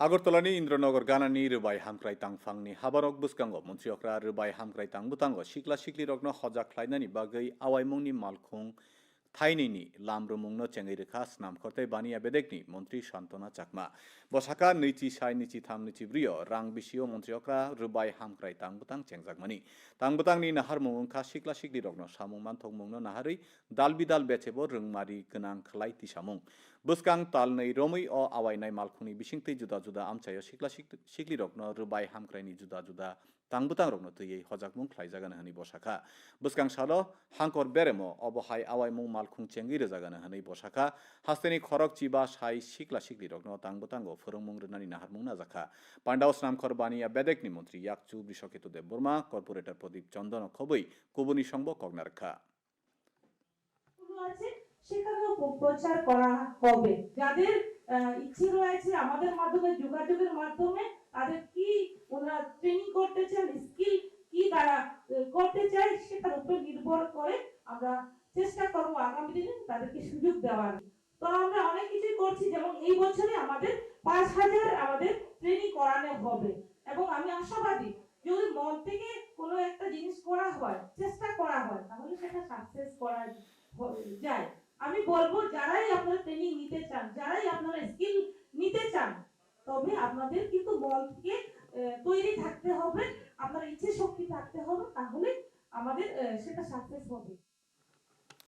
আগরতলানি ইন্দ্রনগর গানানি রুবাই হামক্রাই তাংফাংনি হাবারক বুসকাঙ্গ মন্ত্রী অকরা রুবাই হামক্রাই তাংবুতাঙ্গ শিকলা শিকলি রগ্ন হজা খ্লাইনানি বাগৈ আওয়াইমংনি মালখুং থাইনিনি লামরুমুংন চেঙ্গিরেখা স্নাম করতে বানিয়া বেদেকনি মন্ত্রী সান্তনা চাকমা বসাকা নৈচি সাই নিচি থাম নিচি ব্রিয় রাং বিশিও মন্ত্রী অক্রা রুবাই হামক্রাই তাংবুতাং চেংজাকমানি তাংবুতাংনি নাহার মুমুংখা শিকলা শিকলি রগ্ন সামুমান থংমুংন নাহারই দাল বিদাল বেচেব রুংমারি গনাং খলাই তিসামুং বুসকাং তাল नै রমই অ আওয়াইনাই মালখুনি বিশিংতে জুদা জুদা আমচায় শিকলা শিকলি রগ্ন Rubai হামক্রাইনি জুদা জুদা tangbu tang rokno tui hojak mung khlai jagana hani bosakha buskang salo hankor beremo obo hai awai mung mal khung chengi re jagana hani bosakha hasteni khorok chiba sai sikla sikli rokno tangbu tango phorong mung rnani nahar mung na jakha pandao snam korbani ya bedek ni মন্ত্রী ইয়াকচু বিশ্বকেতু দেব Varma corporator প্রদীপ চন্দন খবই কবনি সম্ভব কগনারখা সেখানেও প্রচার করা হবে যাদের ইচ্ছে রয়েছে আমাদের মাধ্যমে যোগাযোগের মাধ্যমে তাদের কি করতে চান স্কিল কি তারা করতে চায় সেটার উপর নির্ভর করে আমরা চেষ্টা করব আগামী দিনে তাদেরকে সুযোগ দেওয়ার। তো আমরা অনেক কিছুই করছি, যেমন এই বছরে আমাদের পাঁচ হাজার আমাদের ট্রেনিং করানো হবে। এবং আমি আশাবাদী, যদি মন থেকে কোনো একটা জিনিস করা হয়, চেষ্টা করা হয়, তাহলে সেটা সাকসেস করা যায়। আমি বলব, যারাই আপনারা ট্রেনিং নিতে চান, যারাই আপনারা স্কিল নিতে চান, তবে আপনাদের কিন্তু মন থেকে তৈরি থাকতে হবে আপনার ইচ্ছে শক্তি থাকতে হবে তাহলে আমাদের সেটা সাকসেস হবে।